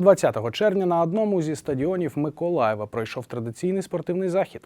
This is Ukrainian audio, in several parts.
20 червня на одному зі стадіонів Миколаєва пройшов традиційний спортивний захід.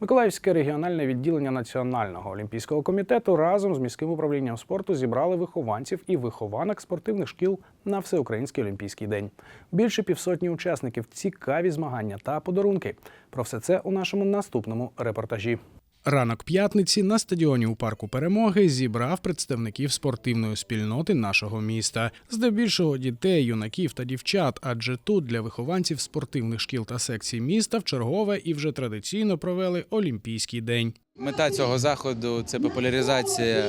Миколаївське регіональне відділення Національного олімпійського комітету разом з міським управлінням спорту зібрали вихованців і вихованок спортивних шкіл на всеукраїнський олімпійський день. Більше півсотні учасників, цікаві змагання та подарунки. Про все це у нашому наступному репортажі. Ранок п'ятниці на стадіоні у парку перемоги зібрав представників спортивної спільноти нашого міста, здебільшого дітей, юнаків та дівчат. Адже тут для вихованців спортивних шкіл та секцій міста вчергове і вже традиційно провели Олімпійський день. Мета цього заходу це популяризація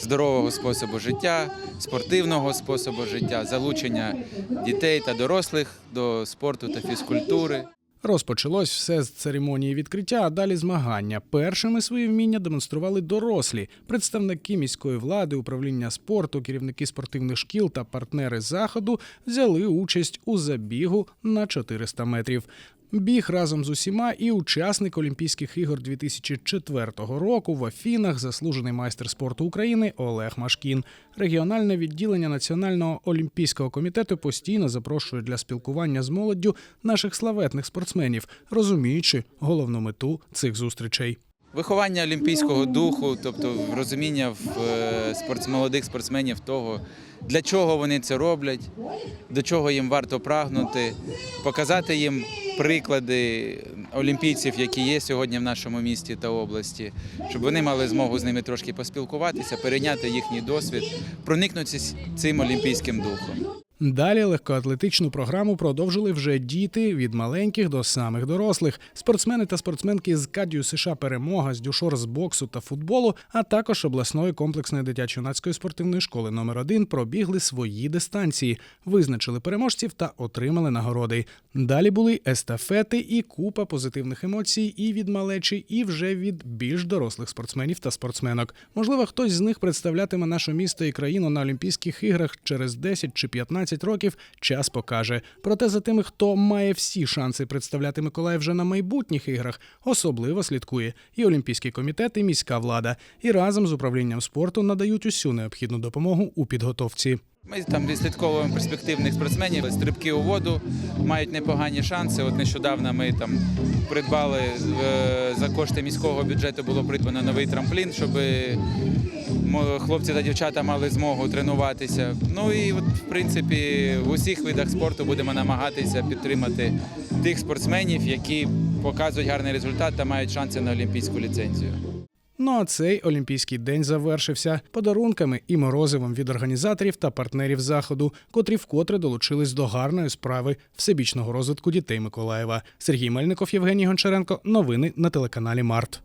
здорового способу життя, спортивного способу життя, залучення дітей та дорослих до спорту та фізкультури. Розпочалось все з церемонії відкриття, а далі змагання. Першими свої вміння демонстрували дорослі, представники міської влади, управління спорту, керівники спортивних шкіл та партнери заходу взяли участь у забігу на 400 метрів. Біг разом з усіма і учасник Олімпійських ігор 2004 року в Афінах, заслужений майстер спорту України Олег Машкін. Регіональне відділення Національного олімпійського комітету постійно запрошує для спілкування з молоддю наших славетних спортсменів, розуміючи головну мету цих зустрічей. Виховання олімпійського духу, тобто розуміння в е, спортс- молодих спортсменів того, для чого вони це роблять, до чого їм варто прагнути, показати їм приклади олімпійців, які є сьогодні в нашому місті та області, щоб вони мали змогу з ними трошки поспілкуватися, перейняти їхній досвід, проникнутися цим олімпійським духом. Далі легкоатлетичну програму продовжили вже діти від маленьких до самих дорослих. Спортсмени та спортсменки з Кадію США Перемога, з Дюшор з боксу та футболу, а також обласної комплексної дитячо-юнацької спортивної школи номер 1 пробігли свої дистанції, визначили переможців та отримали нагороди. Далі були естафети і купа позитивних емоцій і від малечі, і вже від більш дорослих спортсменів та спортсменок. Можливо, хтось з них представлятиме наше місто і країну на Олімпійських іграх через 10 чи 15 років. Час покаже. Проте за тими, хто має всі шанси представляти Миколаїв вже на майбутніх іграх, особливо слідкує і Олімпійський комітет, і міська влада. І разом з управлінням спорту надають усю необхідну допомогу у підготовці. Ми там відслідковуємо перспективних спортсменів, стрибки у воду мають непогані шанси. От нещодавно ми там придбали е, за кошти міського бюджету було придбано новий трамплін, щоб хлопці та дівчата мали змогу тренуватися. Ну і от, в принципі в усіх видах спорту будемо намагатися підтримати тих спортсменів, які показують гарний результат та мають шанси на олімпійську ліцензію. Ну а цей олімпійський день завершився подарунками і морозивом від організаторів та партнерів заходу, котрі вкотре долучились до гарної справи всебічного розвитку дітей Миколаєва. Сергій Мельников, Євгеній Гончаренко. Новини на телеканалі Март.